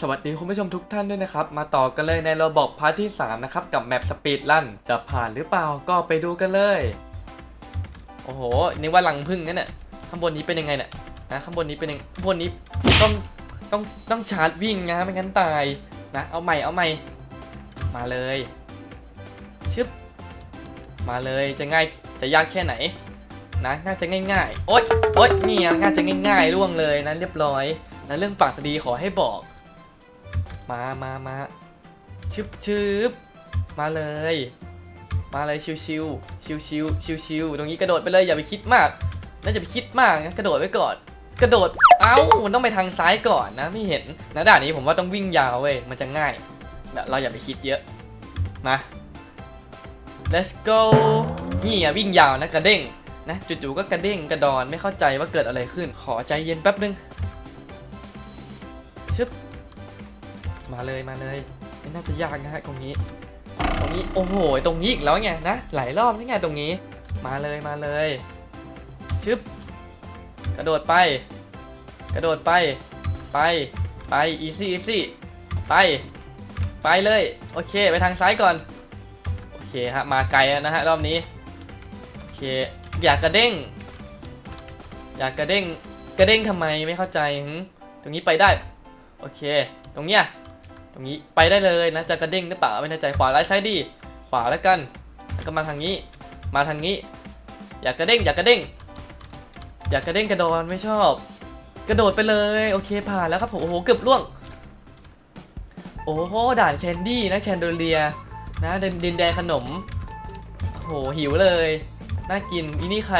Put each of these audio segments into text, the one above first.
สวัสดีคุณผู้ชมทุกท่านด้วยนะครับ มาต่อกันเลยในระบบพาร์ทที่ 3 นะครับ กับแมปสปีดลันจะผ่านหรือเปล่าก็ไปดูกันเลย โอ้โหนี่ว่าลังพึ่งนั่นน่ะข้างบนนี้เป็นยังไงเนี่ยนะข้างบนนี้เป็นยังข้างบนนี้ต้องต้องต้องชาร์จวิ่งนะไม่งั้นตายนะเอาใหม่เอาใหม่มาเลยชึบมาเลยจะง่ายจะยากแค่ไหนนะน่าจะง่ายๆโอ๊ยโอ๊ยนี่อะน่าจะง่ายๆล่วงเลยนะเรียบร้อยนะเรื่องปากดีขอให้บอก มามามาชึบชึบมาเลย มาเลยชิวชิวชิวชิวชิวชิวตรงนี้กระโดดไปเลยอย่าไปคิดมาก น่าจะไปคิดมากนะกระโดดไว้ก่อน กระโดด เอ้ามันต้องไปทางซ้ายก่อนนะไม่เห็นนะด่านนี้ผมว่าต้องวิ่งยาวเว้ยมันจะง่ายเดี๋ยวเราอย่าไปคิดเยอะ มา let's go นี่อะวิ่งยาวนะกระเด้งนะจู่ๆก็กระเด้งกระดอนไม่เข้าใจว่าเกิดอะไรขึ้น ขอใจเย็นแป๊บนึงชึบ มาเลยมาเลยไม่น่าจะยากนะฮะตรงนี้ ตรงนี้โอ้โห ตรงนี้อีกแล้วไงนะหลายรอบนี่ไงตรงนี้ มาเลยมาเลยชึบกระโดดไป กระโดดไปไปไปอีซี่อีซี่ไป ไปเลย โอเค ไปทางซ้ายก่อน โอเคฮะมาไกลนะฮะรอบนี้โอเคอยากกระเด้ง อยากกระเด้งกระเด้งทำไมไม่เข้าใจตรงนี้ไปได้ โอเค ตรงเนี้ย ตรงนี้ไปได้เลยนะจะกระเด้งหรือเปล่าไม่แน่ใจขวาไล่ซ้ายดีขวาแล้วกันแล้วก็มาทางนี้ มาทางนี้ อยากกระเด้งอยากกระเด้งอยากกระเด้งกระโดดไม่ชอบ กระโดดไปเลยโอเคผ่านแล้วครับผมโอ้โหเกือบล่วง โอ้โหด่านแคนดี้นะแคนโดเลียนะดินดินแดนขนมโอ้โหหิวเลยน่ากินอีนี่ใคร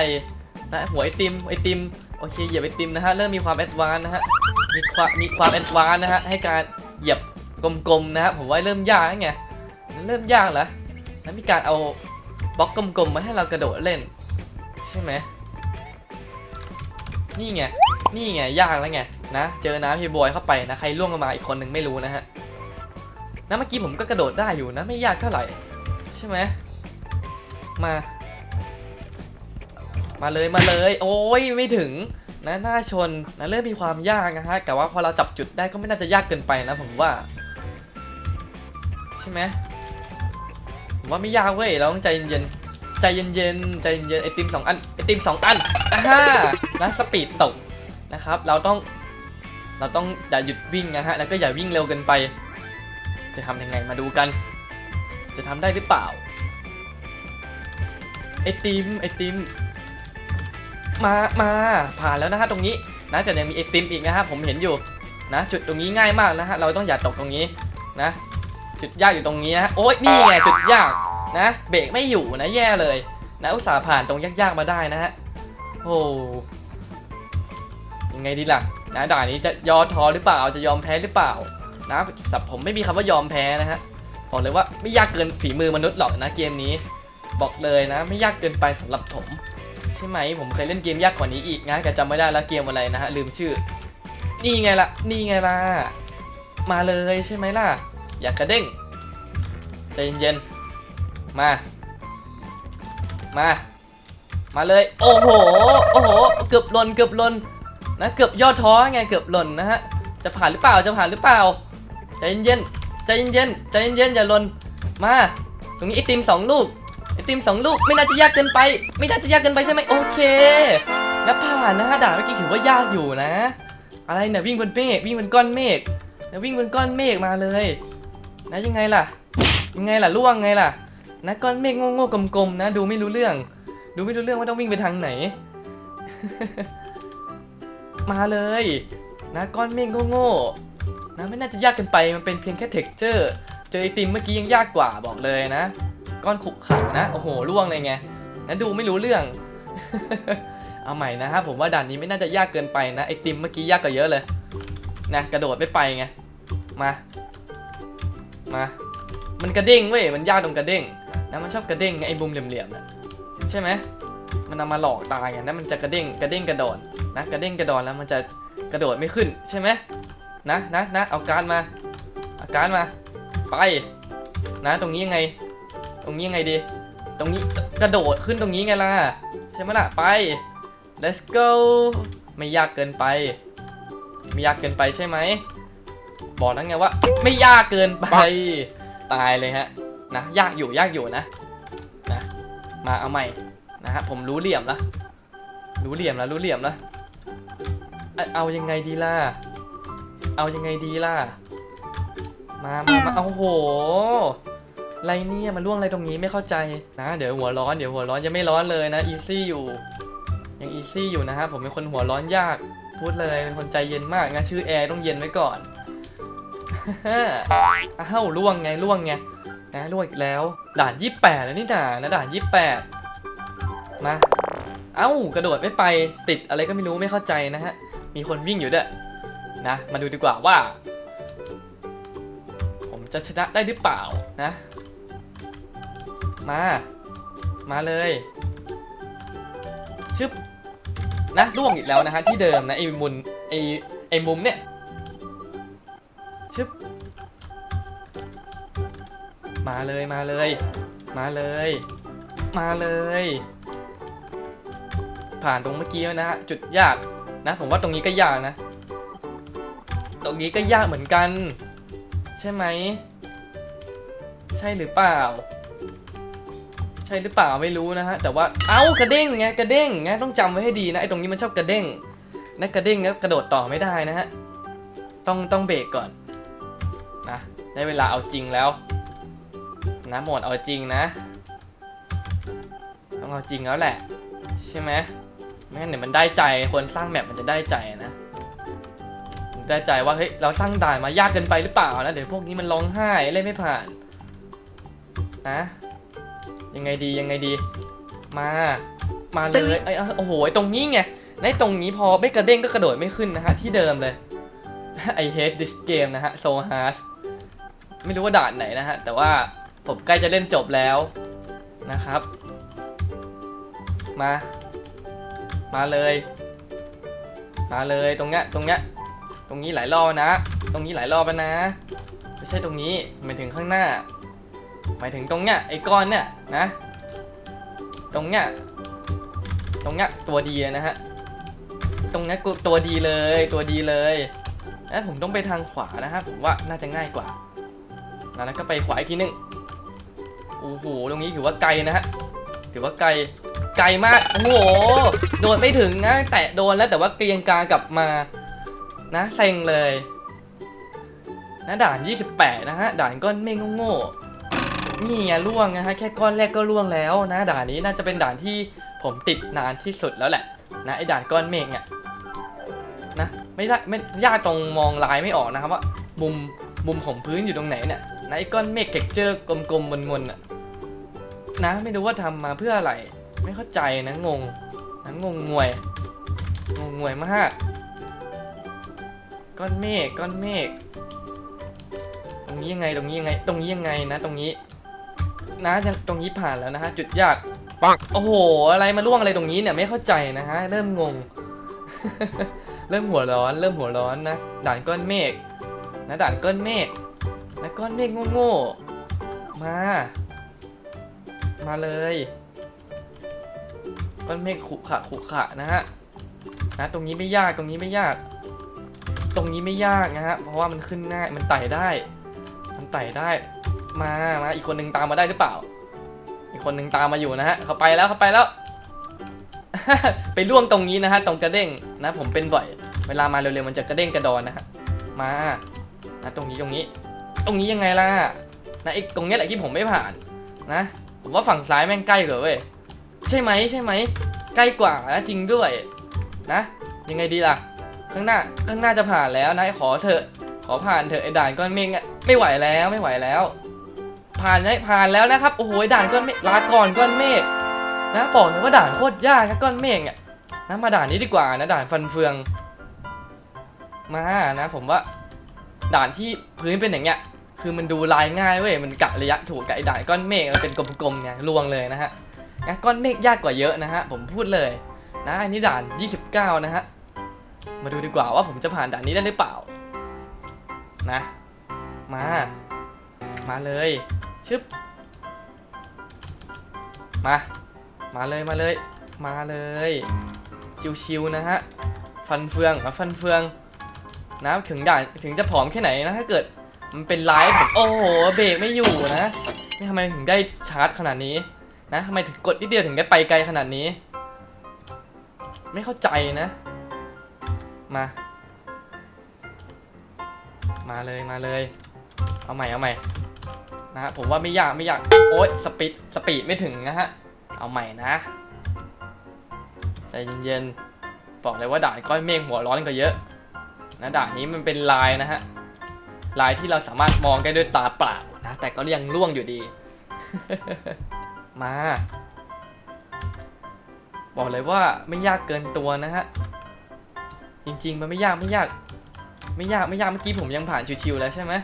นะหัวไอติมไอติมโอเคเหยียบไอติมนะฮะเริ่มมีความแอดวานนะฮะมีความมีความแอดวานนะฮะให้การเหยียบ กลมๆนะฮะผมว่าเริ่มยากแล้วไงเริ่มยากแล้วแล้วมีการเอาบล็อกกลมๆมาให้เรากระโดดเล่น ใช่ไหมนี่ไงนี่ไงยากแล้วไงนะเจอน้ำพี่บอยเข้าไปนะใครล่วงลงมาอีกคนหนึ่งไม่รู้นะฮะนะเมื่อกี้ผมก็กระโดดได้อยู่นะไม่ยากเท่าไหร่ ใช่ไหมมา มาเลยมาเลย โอ้ยไม่ถึงนะหน้าชนนะเริ่มมีความยากนะฮะแต่ว่าพอเราจับจุดได้ก็ไม่น่าจะยากเกินไปนะผมว่า ช่ไหมผมว่าไม่ยากเว้ยเราต้องใจเย็นๆใจเย็นๆใจเย็นๆไอติมสองอันไอติมสองอันอ่าฮะนะสปีดตกนะครับ เราต้องเราต้องอย่าหยุดวิ่งนะฮะแล้วก็อย่าวิ่งเร็วเกินไป จะทำยังไงมาดูกัน จะทำได้หรือเปล่าไอติมไอติมมามาผ่านแล้วนะฮะตรงนี้นะแต่ยังมีไอติมอีกนะฮะผมเห็นอยู่นะ จุดตรงนี้ง่ายมากนะฮะเราต้องอย่าตกตรงนี้นะ จุดยากอยู่ตรงนี้นะโอ๊ยนี่ไงจุดยากนะเบรกไม่อยู่นะแย่เลยนะอุตส่าห์ผ่านตรงยากๆมาได้นะฮะโอ้ยังไงดีล่ะนะด่านนี้จะยอท้อหรือเปล่าจะยอมแพ้หรือเปล่านะแต่ผมไม่มีคำว่ายอมแพ้นะฮะบอกเลยว่าไม่ยากเกินฝีมือมนุษย์หรอกนะเกมนี้ บอกเลยนะ ไม่ยากเกินไปสำหรับผม ใช่ไหมผมเคยเล่นเกมยากกว่านี้อีกนะแต่จำไม่ได้แล้วเกมอะไรนะฮะลืมชื่อ นี่ไงล่ะ นี่ไงล่ะ มาเลยใช่ไหมล่ะ อย่ากระเด้งใจเย็นๆมา มา มาเลย โอ้โห โอ้โห เกือบหล่น เกือบหล่น นะ เกือบยอดท้อไง เกือบหล่นนะฮะ จะผ่านหรือเปล่า จะผ่านหรือเปล่า ใจเย็นๆใจเย็นๆใจเย็นๆอย่าหล่น มา ตรงนี้ไอติมสองลูก ไอติมสองลูก ไม่น่าจะยากเกินไป ไม่น่าจะยากเกินไปใช่ไหมโอเคนะผ่านนะฮะด่านเมื่อกี้ถือว่ายากอยู่นะ อะไรเนี่ยวิ่งบนเมฆ วิ่งบนก้อนเมฆนะวิ่งบนก้อนเมฆมาเลย นะยังไงล่ะ ยังไงล่ะล่วงไงล่ะ นะก้อนเมฆโง่ๆกลมๆนะ ดูไม่รู้เรื่อง ดูไม่รู้เรื่องว่าต้องวิ่งไปทางไหน มาเลย นะก้อนเมฆโง่ๆนะไม่น่าจะยากเกินไปมันเป็นเพียงแค่เท็กเจอร์เจอไอติมเมื่อกี้ยังยากกว่าบอกเลยนะ ก้อนขุกขันนะโอ้โหล่วงเลยไงนะดูไม่รู้เรื่อง เอาใหม่นะครับผมว่าด่านนี้ไม่น่าจะยากเกินไปนะไอติมเมื่อกี้ยากกว่าเยอะเลยนะกระโดดไม่ไปไงมา มา มันกระเด้งเว้ย มันยากตรงกระเด้งนะมันชอบกระเด้งไงไอ้บุมเหลี่ยมๆนะใช่ไหมมันเอามาหลอกตายไงนะมันจะกระเด้งกระเด้งกระโดดนะกระเด้งกระดอนแล้วมันจะกระโดดไม่ขึ้นใช่ไหมนะนะนะเอาการดมาเอาการดมา ไป นะตรงนี้ยังไง ตรงนี้ยังไงดี ตรงนี้กระโดดขึ้นตรงนี้ไงล่ะใช่ไหมล่ะไป let's go ไม่ยากเกินไป ไม่ยากเกินไปใช่ไหม บอกแล้วไงว่า ไม่ยากเกินไปตายเลยฮะนะยากอยู่ยากอยู่นะนะมาเอาใหม่นะฮะผมรู้เหลี่ยมล้วรู้เหลี่ยมแล้วรู้เหลี่ยมแล้วเอเอายังไงดีล่ะเอายังไงดีล่ะมามามาเอาโหไรเนี่ยมันล่วงอะไรตรงนี้ไม่เข้าใจนะเดี๋ยวหัวร้อนเดี๋ยวหัวร้อนยังไม่ร้อนเลยนะอีซี่อยู่ยังอีซี่อยู่นะฮะผมเป็นคนหัวร้อนยากพูดเลยเป็นคนใจเย็นมากนะชื่อแอร์ต้องเย็นไว้ก่อน อ้าวล่วงไงล่วงไงนะล่วงอีกแล้ว ด่านยี่แปดแล้วนี่ด่านะด่านยี่แปดมา เอ้ากระโดดไม่ไปติดอะไรก็ไม่รู้ไม่เข้าใจนะฮะ มีคนวิ่งอยู่ด้วยนะ มาดูดีกว่าว่า ผมจะชนะได้หรือเปล่านะ มา มาเลยชึบนะล่วงอีกแล้วนะฮะที่เดิมนะไอ้มุมไอ้ไอ้มุมเนี่ย ชึบ มาเลยมาเลย มาเลย มาเลย ผ่านตรงเมื่อกี้แล้วนะฮะจุดยากนะ ผมว่าตรงนี้ก็ยากนะ ตรงนี้ก็ยากเหมือนกัน ใช่ไหม ใช่หรือเปล่า ใช่หรือเปล่าไม่รู้นะฮะ แต่ว่า เอ้ากระเด้งไงกระเด้งไงต้องจำไว้ให้ดีนะไอ้ตรงนี้มันชอบกระเด้งนะกระเด้งแล้วกระโดดต่อไม่ได้นะฮะ ต้องต้องเบรกก่อน นะได้เวลาเอาจริงแล้ว นะโหมดเอาจริงนะ ต้องเอาจริงแล้วแหละ ใช่ไหมไม่งั้นเดี๋ยวมันได้ใจคนสร้างแมปมันจะได้ใจนะ ได้ใจว่าเฮ้ยเราสร้างด่านมายากเกินไปหรือเปล่านะเดี๋ยวพวกนี้มันร้องไห้เล่นไม่ผ่านนะยังไงดียังไงดี มามาเลยไอ้ยโอ้โหไอ้ตรงนี้ไงในตรงนี้พอไม่กระเด้งก็กระโดดไม่ขึ้นนะฮะที่เดิมเลย I hate this game นะฮะ so hard ไม่รู้ว่าด่านไหนนะฮะ แต่ว่าผมใกล้จะเล่นจบแล้วนะครับ มา มาเลย มาเลยตรงเนี้ยตรงเนี้ยตรงนี้หลายรอบนะ ตรงนี้หลายรอบแล้วนะ ไม่ใช่ตรงนี้หมายถึงข้างหน้า หมายถึงตรงเนี้ยไอ้ก้อนเนี้ยนะ ตรงเนี้ยตรงเนี้ยตัวดีนะฮะ ตรงเนี้ยตัวดีเลยตัวดีเลยแล้วผมต้องไปทางขวานะฮะผมว่าน่าจะง่ายกว่า แล้วก็ไปขวาอีกทีนึงโอ้โหตรงนี้ถือว่าไกลนะฮะถือว่าไกลไกลมากโอ้โหโดนไม่ถึงนะแตะโดนแล้วแต่ว่าเกรียงกากลับมานะเซ็งเลยนะด่าน 28 นะฮะด่านก้อนเมฆโง่ๆนี่ไงล่วงนะฮะแค่ก้อนแรกก็ล่วงแล้วนะ ด่านนี้น่าจะเป็นด่านที่ผมติดนานที่สุดแล้วแหละนะไอ้ด่านก้อนเมฆเนี่ยนะไม่ได้ไม่ยากตรงมองลายไม่ออกนะครับว่ามุมมุมของพื้นอยู่ตรงไหนเนี่ย นะไอ้ก้อนเมฆเท็กเจอร์กลมๆมนๆอะนะไม่รู้ว่าทำมาเพื่ออะไร ไม่เข้าใจนะงงนะงงงวยงงงวยมากก้อนเมฆก้อนเมฆตรงนี้ยังไงตรงนี้ยังไง ตรงนี้ยังไงนะตรงนี้ นะจะตรงนี้ผ่านแล้วนะฮะจุดยากปังโอ้โห อะไรมาล่วงอะไรตรงนี้เนี่ยไม่เข้าใจนะฮะเริ่มงง เริ่มหัวร้อน เริ่มหัวร้อนนะด่านก้อนเมฆนะด่านก้อนเมฆ นะก้อนเมฆโง่ๆ มา มาเลย ก้อนเมฆขุขะขุขะนะฮะ นะ ตรงนี้ไม่ยาก ตรงนี้ไม่ยาก ตรงนี้ไม่ยากนะฮะ เพราะว่ามันขึ้นง่าย มันไต่ได้ มันไต่ได้ มา มา อีกคนหนึ่งตามมาได้หรือเปล่า อีกคนหนึ่งตามมาอยู่นะฮะ เขาไปแล้วเขาไปแล้ว ไปล่วงตรงนี้นะฮะ ตรงกระเด้งนะ ผมเป็นบ่อย เวลามาเร็วๆ มันจะกระเด้งกระดอนนะฮะ มานะตรงนี้ตรงนี้ ตรงนี้ยังไงล่ะนะไอ้ตรงเนี้ยแหละที่ผมไม่ผ่านนะ ผมว่าฝั่งซ้ายแม่งใกล้กว่าเว้ยใช่ไหมใช่ไหมใกล้กว่านะจริงด้วยนะ ยังไงดีล่ะ ข้างหน้าข้างหน้าจะผ่านแล้วนะขอเถอะ ขอผ่านเถอะไอ้ด่านก้อนเมฆอะไม่ไหวแล้วไม่ไหวแล้ว ผ่านได้ผ่านแล้วนะครับโอ้โหด่านก้อนเมฆลาก่อนก้อนเมฆนะบอกเลยว่าด่านโคตรยากนะก้อนเมฆเนี่ยนะมาด่านนี้ดีกว่านะด่านฟันเฟือง มานะผมว่า ด่านที่พื้นเป็นอย่างเงี้ย คือมันดูลายง่ายเว้ย มันกะระยะถูกกับไอ้ด่านก้อนเมฆมันเป็นกลมๆไงลวงเลยนะฮะนะก้อนเมฆยากกว่าเยอะนะฮะ ผมพูดเลยนะอันนี้ด่าน 29 นะฮะ มาดูดีกว่าว่าผมจะผ่านด่านนี้ได้หรือเปล่า นะ มา มาเลย ชึบ มา มาเลย มาเลย มาเลย ชิวๆนะฮะ ฟันเฟืองมาฟันเฟืองนะถึงด่านถึงจะผอมแค่ไหนนะ ถ้าเกิด มันเป็นไลฟ์ผมโอ้โหเบรกไม่อยู่นะไม่ทำไมถึงได้ชาร์จขนาดนี้นะทำไมถึงกดนิดเดียวถึงได้ไปไกลขนาดนี้ ไม่เข้าใจนะ มา มาเลยมาเลย เอาใหม่เอาใหม่นะฮะผมว่าไม่ยากไม่ยากโอ๊ยสปีดสปีดไม่ถึงนะฮะเอาใหม่นะใจเย็นๆบอกเลยว่าด่านก้อนเมฆหัวร้อนกว่าเยอะนะด่านนี้มันเป็นลายนะฮะ ลายที่เราสามารถมองได้ด้วยตาเปล่านะแต่ก็ยังล่วงอยู่ดี มา บอกเลยว่าไม่ยากเกินตัวนะฮะ จริงๆมันไม่ยากไม่ยาก ไม่ยากไม่ยากเมื่อกี้ผมยังผ่านชิวๆแล้วใช่ไหม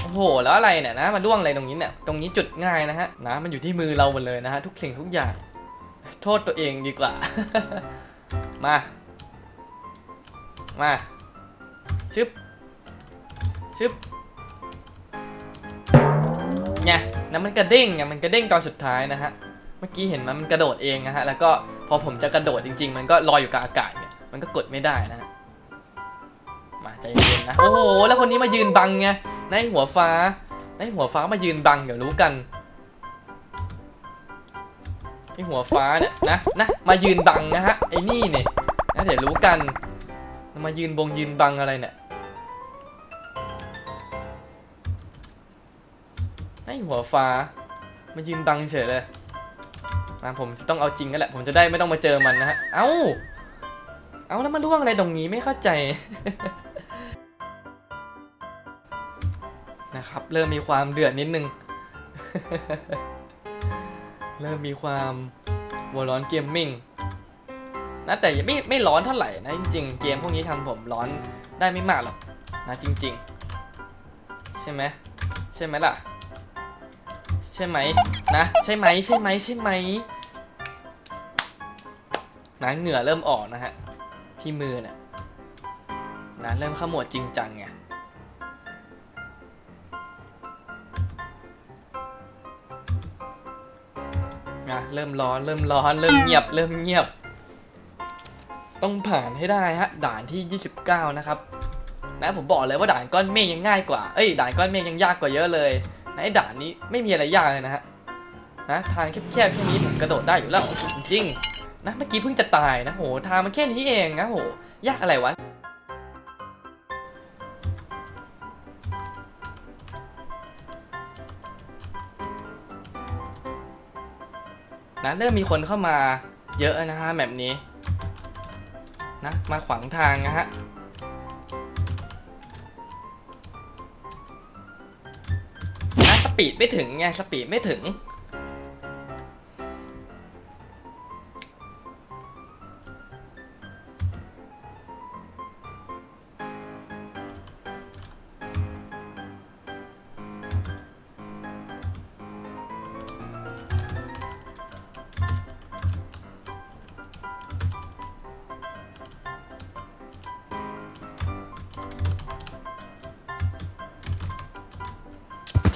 โอ้โหแล้วอะไรเนี่ยนะมาล่วงอะไรตรงนี้เนี่ยตรงนี้จุดง่ายนะฮะนะมันอยู่ที่มือเราหมดเลยนะฮะทุกสิ่งทุกอย่าง โทษตัวเองดีกว่า มา มาชึบ ชึบไงนะมันกระเด้งไงมันกระเด้งตอนสุดท้ายนะฮะ เมื่อกี้เห็นมันมันกระโดดเองนะฮะ แล้วก็พอผมจะกระโดดจริง ๆ มันก็ลอยอยู่กับอากาศเนี่ย มันก็กดไม่ได้นะฮะ มาใจเย็นนะ โอ้โห แล้วคนนี้มายืนบังไงนหัวฟ้านหัวฟ้ามายืนบังเดี๋ยวรู้กันไอหัวฟ้าเนี่ยนะนะมายืนบังนะฮะไอ้นี่เนี่ยนะเดี๋ยวรู้กัน มายืนบงยืนบังอะไรเนี่ย หัวฟ้ามายืนบังเฉยเลยมาผมจะต้องเอาจริงกันแหละ ผมจะได้ไม่ต้องมาเจอมันนะฮะ เอ้า เอาแล้วมันร่วงอะไรตรงนี้ไม่เข้าใจ นะครับ เริ่มมีความเดือดนิดนึง เริ่มมีความวัวร้อนเกมมิ่งนะแต่ยังไม่ไม่ร้อนเท่าไหร่นะจริงๆ เกมพวกนี้ทำผมร้อนได้ไม่มากหรอกนะจริง ๆ ใช่ไหมใช่ไหมล่ะ ช่ไหมนะใช่ไหมใช่ไหมใช่ไหมนะเหงื่อเริ่มออกนะฮะที่มือเนี่ยนะเริ่มขมวดจริงจังไงนะเริ่มร้อนเริ่มร้อนเริ่มเงียบเริ่มเงียบ ต้องผ่านให้ได้ฮะด่านที่ 29 นะครับนะผมบอกเลยว่าด่านก้อนเมฆยังง่ายกว่า เอ้ยด่านก้อนเมฆยังยากกว่าเยอะเลย ไอ้ด่านนี้ไม่มีอะไรยากเลยนะฮะนะทางแคบๆแค่นี้ผมกระโดดได้อยู่แล้วจริงๆนะเมื่อกี้เพิ่งจะตายนะโหทางมันแค่นี้เองนะโหยากอะไรวะนะเริ่มมีคนเข้ามาเยอะนะฮะแบบนี้นะมาขวางทางนะฮะ ปีดไม่ถึงไงสปีดไม่ถึง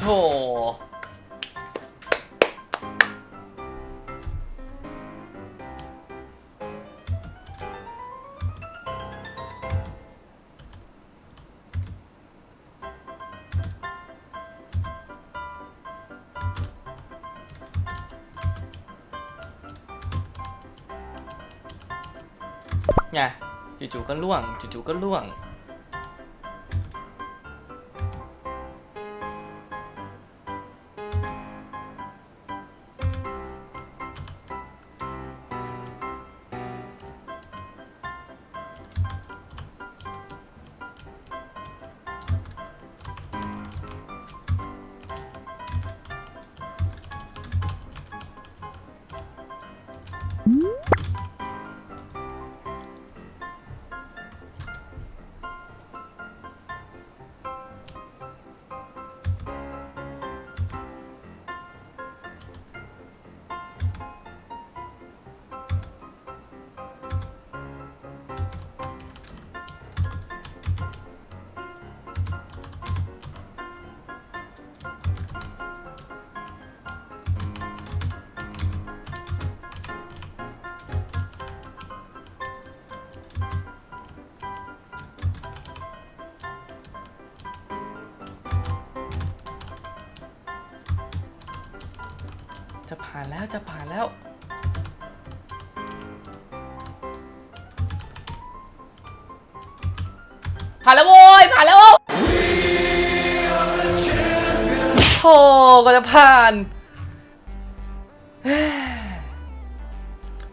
ถไงจู่ๆก็ล่วงจู่ๆก็ล่วง จะผ่านแล้วจะผ่านแล้ว ผ่านแล้วโว้ยผ่านแล้วโธ่ก็จะผ่าน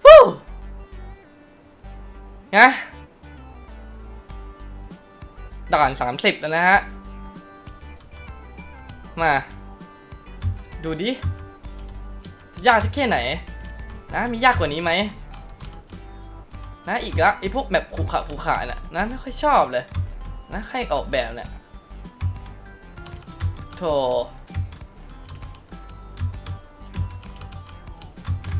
ฮู้นะด่าน 30 แล้วนะฮะ มา ดูดิ ยากสักแค่ไหน นะมียากกว่านี้ไหมนะอีกละไอพวกแบบขู่ขะขู่ขาน่ะนะไม่ค่อยชอบเลย นะใครออกแบบเนี่ยโธ่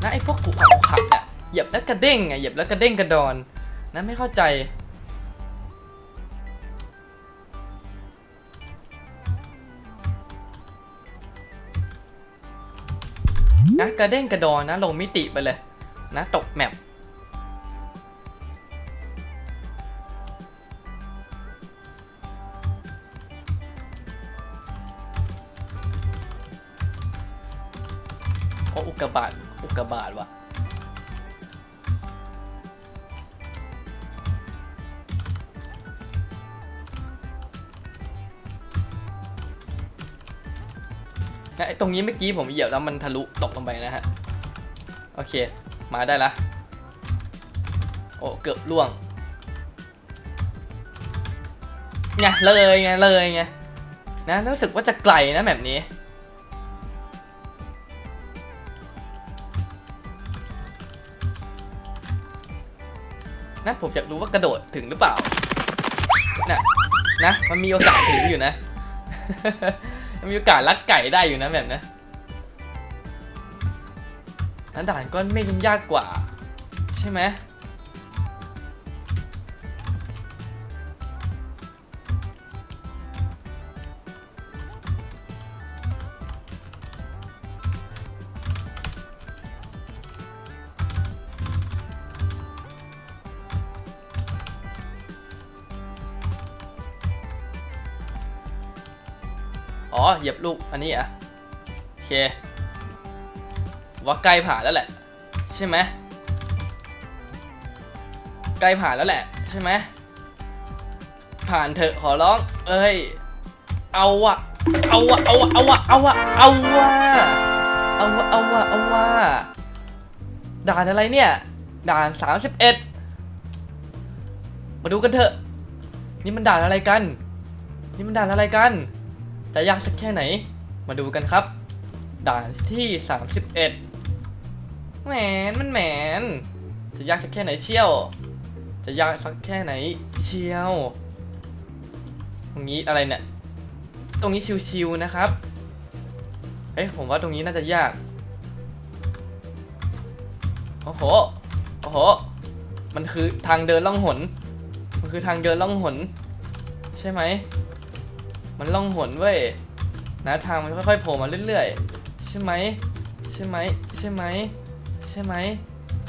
นะไอพวกขู่ขะขู่ขาเนี่ยเหยียบแล้วกระเด้งไงเหยียบแล้วกระเด้งกระดอนนะไม่เข้าใจ นะกระเด้งกระดอนนะลงมิติไปเลยนะตกแมปโอ้อุกกาบาตอุกกาบาตว่ะ นะตรงนี้เมื่อกี้ผมเหยียบแล้วมันทะลุตกลงไปนะฮะ โอเค มาได้ละ โอ้ เกือบล่วง ไง เลยไง เลยไง นะ รู้สึกว่าจะไกลนะแบบนี้ นะผมอยากรู้ว่ากระโดดถึงหรือเปล่า นะ นะ มันมีโอกาสถึงอยู่นะ มีโอกาสลักไก่ได้อยู่นะแบบนะนั้นด่านก้อนเมฆยังยากกว่า ใช่ไหม เหยียบลูกอันนี้อะโอเคว่าใกล้ผ่านแล้วแหละ ใช่ไหมใกล้ผ่านแล้วแหละ ใช่ไหมผ่านเถอะขอร้อง เอ้ย เอาอะเอาอะเอาอะเอาอะเอาอะเอาอะเอาอะเอาอะเอาอะด่านอะไรเนี่ย ด่าน31มาดูกันเถอะ นี่มันด่านอะไรกัน นี่มันด่านอะไรกัน จะยากสักแค่ไหน มาดูกันครับ ด่านที่ 31แหมนมันแหมนจะยากสักแค่ไหนเชี่ยว จะยากสักแค่ไหนเชี่ยว ตรงนี้อะไรเนี่ย ตรงนี้ชิวๆนะครับเอ๊ะผมว่าตรงนี้น่าจะยาก โอ้โห โอ้โห มันคือทางเดินล่องหน มันคือทางเดินล่องหน ใช่ไหม มันล่องหนเว้ยนะทางมันค่อยๆโผล่มาเรื่อยๆ ใช่ไหมใช่ไหมใช่ไหมใช่ไหม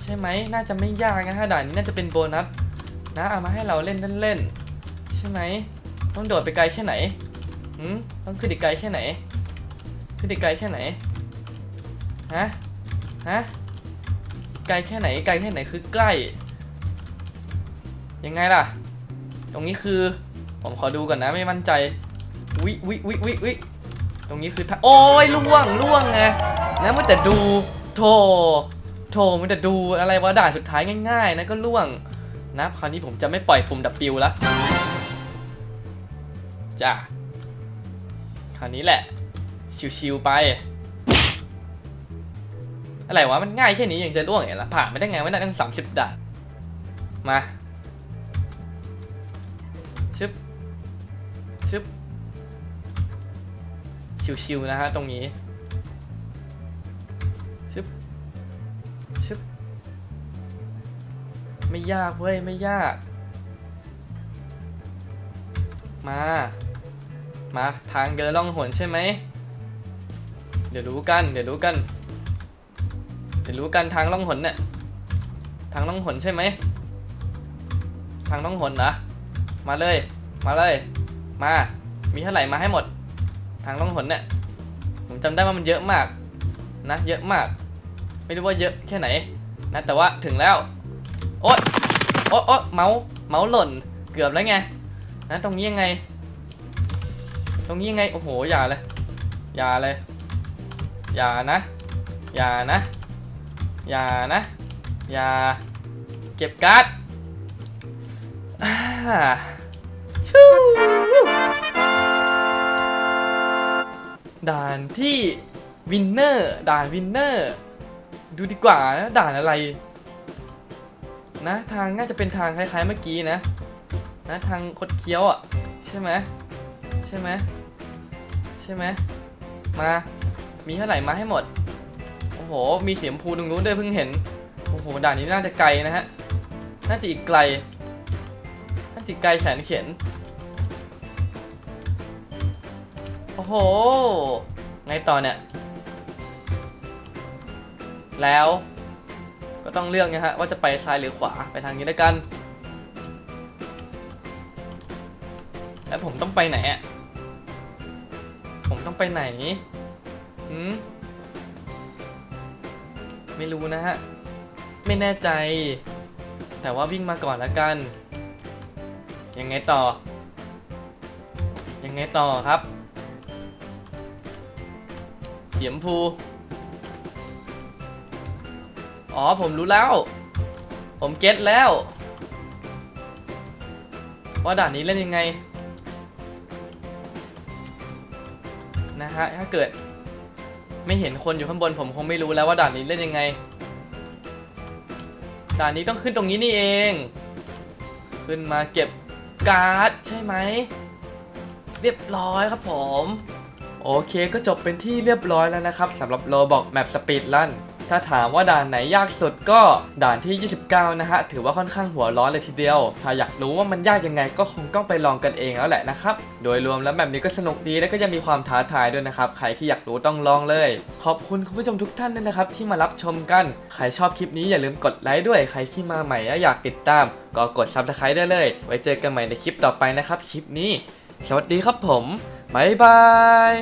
ใช่ไหมน่าจะไม่ยากนะฮะด่านนี้น่าจะเป็นโบนัสนะเอามาให้เราเล่นเล่นๆใช่ไหมต้องโดดไปไกลแค่ไหนหืมต้องขึ้นอีกไกลแค่ไหน ขึ้นอีกไกลแค่ไหนฮะฮะไกลแค่ไหนไกลแค่ไหนคือใกล้ยังไงล่ะ ตรงนี้คือผมขอดูก่อนนะไม่มั่นใจ วิวิวิวิวิตรงนี้คือโอ้ยล่วงล่วงไงนะมันแต่ดูโถโถมันแต่ดูอะไรวะด่านสุดท้ายง่ายๆนะก็ล่วงนะคราวนี้ผมจะไม่ปล่อยปุ่มดับปิวล้วจ้าคราวนี้แหละ ชิวๆไป อะไรวะมันง่ายแค่นี้ยังจะล่วงอย่างละผ่านไม่ได้ไงวะเนะตั้งสามสิบด่านมา ชิวๆนะฮะตรงนี้ชึบชึบไม่ยากเว้ยไม่ยาก มา มาทางเดินล่องหนใช่ไหม เดี๋ยวรู้กัน เดี๋ยวรู้กัน เดี๋ยวรู้กันทางล่องหนเนี่ยทางล่องหนใช่ไหม ทางล่องหนนะมาเลย มาเลย มา มีเท่าไหร่มาให้หมด ทางล่องหนเนี่ย ผมจำได้ว่ามันเยอะมากนะ เยอะมาก ไม่รู้ว่าเยอะแค่ไหนนะแต่ว่าถึงแล้ว โอ๊ยโอ๊ยโอ๊ยเมาส์เมาส์หล่นเกือบแล้วไงนะตรงนี้ยังไง ตรงนี้ยังไงโอ้โหอย่าเลยอย่าเลยอย่านะอย่านะอย่านะอย่าเก็บการ์ดอ่าชู ด่านที่วินเนอร์ด่านวินเนอร์ดูดีกว่านะด่านอะไร นะทางน่าจะเป็นทางคล้ายๆเมื่อกี้นะ นะทางคดเคี้ยวอะ ใช่ไหมใช่ไหมใช่ไหมมามีเท่าไหร่มาให้หมด โอ้โห มีเสียมพูตรงนู้นด้วยเพิ่งเห็น โอ้โห ด่านนี้น่าจะไกลนะฮะ น่าจะอีกไกล น่าจะไกลแสนเข็น อ้โห ไงต่อเนี่ย แล้วก็ต้องเลือกนะฮะว่าจะไปซ้ายหรือขวาไปทางนี้แล้วกัน แล้วผมต้องไปไหนอะ ผมต้องไปไหนหืมไม่รู้นะฮะ ไม่แน่ใจ แต่ว่าวิ่งมาก่อนแล้วกัน ยังไงต่อ ยังไงต่อครับ สียมพู อ๋อผมรู้แล้ว ผมเก็ตแล้ว ว่าด่านนี้เล่นยังไง นะฮะ ถ้าเกิด ไม่เห็นคนอยู่ข้างบนผมคงไม่รู้แล้วว่าด่านนี้เล่นยังไง ด่านนี้ต้องขึ้นตรงนี้นี่เอง ขึ้นมาเก็บการ์ดใช่ไหม เรียบร้อยครับผม โอเคก็จบเป็นที่เรียบร้อยแล้วนะครับสำหรับโลบอกแมปสปีดลันถ้าถามว่าด่านไหนยากสุดก็ด่านที่ 29 นะฮะ ถือว่าค่อนข้างหัวร้อนเลยทีเดียว ถ้าอยากรู้ว่ามันยากยังไงก็คงต้องไปลองกันเองแล้วแหละนะครับ โดยรวมแล้วแบบนี้ก็สนุกดีแล้วก็ยังมีความท้าทายด้วยนะครับ ใครที่อยากรู้ต้องลองเลย ขอบคุณคุณผู้ชมทุกท่านด้วยนะครับ ที่มารับชมกัน ใครชอบคลิปนี้อย่าลืมกดไลค์ด้วย ใครที่มาใหม่และอยากติดตาม ก็กด subscribe ได้เลย ไว้เจอกันใหม่ในคลิปต่อไปนะครับ คลิปนี้ สวัสดีครับผม บ๊ายบาย